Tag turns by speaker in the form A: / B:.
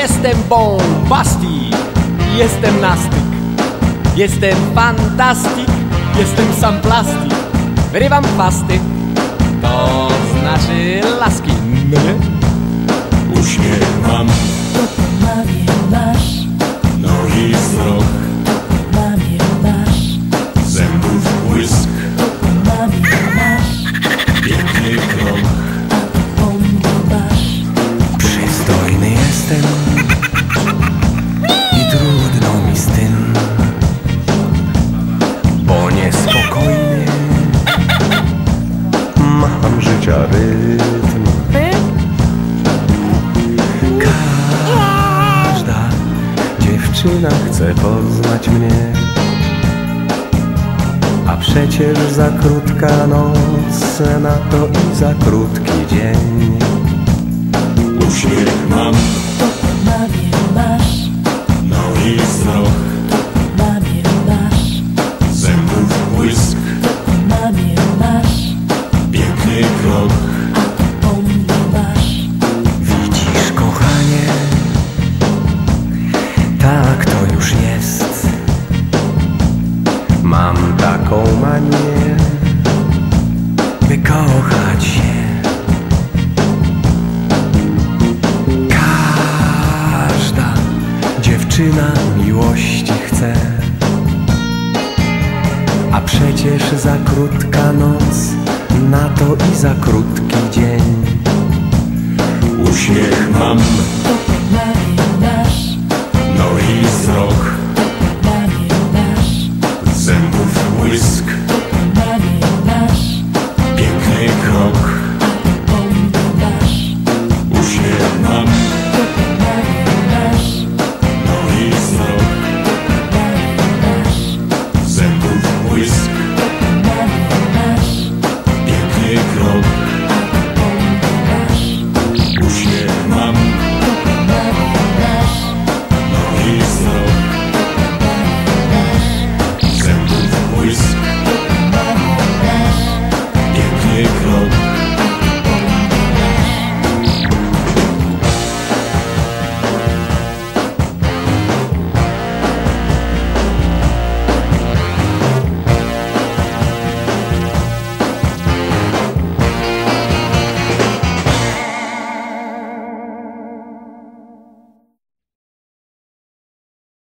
A: Jestem bombastik, jestem nastyk, jestem fantastik, jestem sam plastik. Wyrywam pasty, to znaczy laski.
B: Dziewczyna chce poznać mnie, a przecież za krótka noc na to i za krótki dzień.
C: Uśmiech mam,
D: Mamie masz,
C: no i wzrok
B: taką manię, by kochać się. Każda dziewczyna miłości chce. A przecież za krótka noc, na to i za krótki dzień.
C: Uśmiech mam,
D: wake